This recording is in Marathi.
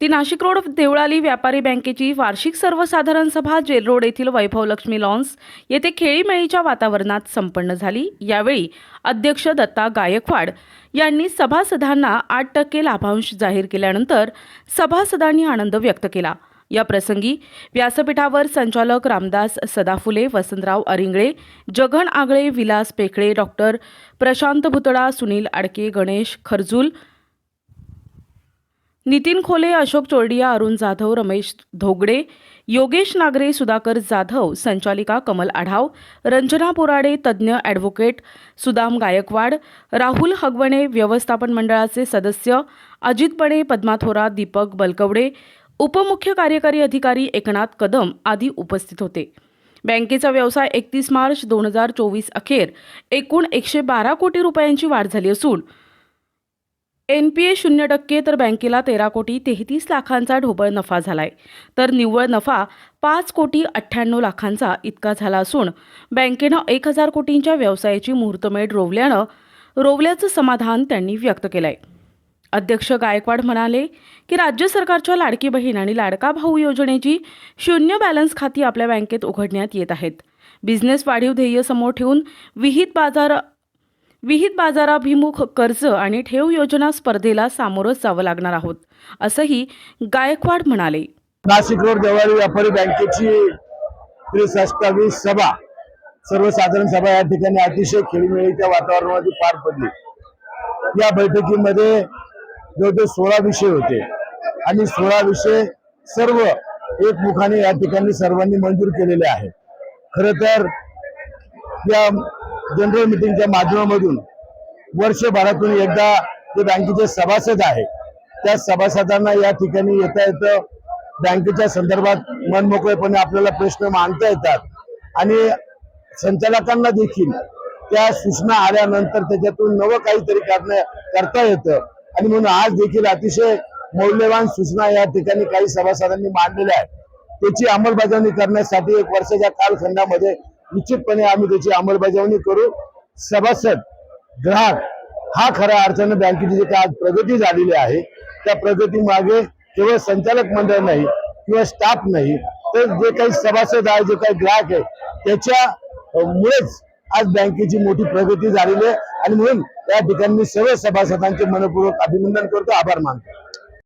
ती नाशिक रोड देवळाली व्यापारी बँकेची वार्षिक सर्वसाधारण सभा जेल रोड येथील वैभव लक्ष्मी लॉन्स येथे खेळीमेळीच्या वातावरणात संपन्न झाली. यावेळी अध्यक्ष दत्ता गायकवाड यांनी सभासदांना आठ टक्के लाभांश जाहीर केल्यानंतर सभासदांनी आनंद व्यक्त केला. या प्रसंगी व्यासपीठावर संचालक रामदास सदाफुले वसंतराव अरिंगळे जगन आगळे विलास पेकळे डॉक्टर प्रशांत भुतडा सुनील आडके गणेश खरजूल नितीन खोले अशोक चोरडिया अरुण जाधव रमेश धोगडे योगेश नागरे सुधाकर जाधव संचालिका कमल आढाव रंजना बोराडे तज्ज्ञ ॲडव्होकेट सुदाम गायकवाड राहुल हगवणे व्यवस्थापन मंडळाचे सदस्य अजित बडे पद्मा थोरात दीपक बलकवडे उपमुख्य कार्यकारी अधिकारी एकनाथ कदम आदी उपस्थित होते. बँकेचा व्यवसाय एकतीस मार्च दोन हजार चोवीस अखेर एकूण एकशे बारा कोटी रुपयांची वाढ झाली असून एन पी ए शून्य टक्के तर बँकेला तेरा कोटी तेहतीस लाखांचा ढोबळ नफा झालाय. तर निव्वळ नफा पाच कोटी अठ्ठ्याण्णव लाखांचा इतका झाला असून बँकेनं एक हजार कोटींच्या व्यवसायाची मुहूर्तमेढ रोवल्यानं रोवल्याचं समाधान त्यांनी व्यक्त केलंय. अध्यक्ष गायकवाड म्हणाले की राज्य सरकारच्या लाडकी बहीण आणि लाडका भाऊ योजनेची शून्य बॅलन्स खाती आपल्या बँकेत उघडण्यात येत आहेत. बिझनेस वाढीव ध्येय समोर ठेवून विहित बाजार विहित बाजाराभिमुख कर्ज आणि ठेव योजना स्पर्धेला सामोरं जावं लागणार आहोत असंही गायकवाड म्हणाले. नाशिक रोड देवारी व्यापारी बँकेची त्रेसष्टावी सभा सर्वसाधारण सभा या ठिकाणी अतिशय खेळीमेळीच्या वातावरणामध्ये पार पडली. या बैठकीमध्ये जवळजवळ सोळा विषय होते आणि सोळा विषय सर्व एकमुखाने या ठिकाणी सर्वांनी मंजूर केलेले आहेत. खर तर या जनरल मिटिंगच्या माध्यमामधून वर्षभरातून एकदा जे बँकेचे सभासद आहे. त्या सभासदांना या ठिकाणी येता येतं बँकेच्या संदर्भात मनमोकळेपणे आपल्याला प्रश्न मांडता येतात. आणि संचालकांना देखील त्या सूचना आल्यानंतर त्याच्यातून नवं काहीतरी करणं करता येतं. आणि म्हणून आज देखील अतिशय मौल्यवान सूचना या ठिकाणी काही सभासदांनी मांडलेल्या आहेत. त्याची अंमलबजावणी करण्यासाठी एक वर्षाच्या कालखंडामध्ये निश्चितपणे आम्ही त्याची अंमलबजावणी करू. सभासद ग्राहक हा खऱ्या अर्थानं बँकेची जी काय आज प्रगती झालेली आहे त्या प्रगती मागे केवळ संचालक मंडळ नाही किंवा स्टाफ नाही तर जे काही सभासद आहे जे काही ग्राहक आहे त्याच्या मुळेच आज बँकेची मोठी प्रगती झालेली आहे. आणि म्हणून या ठिकाणी मी सर्व सभासदांचे मनपूर्वक अभिनंदन करतो. आभार मानतो.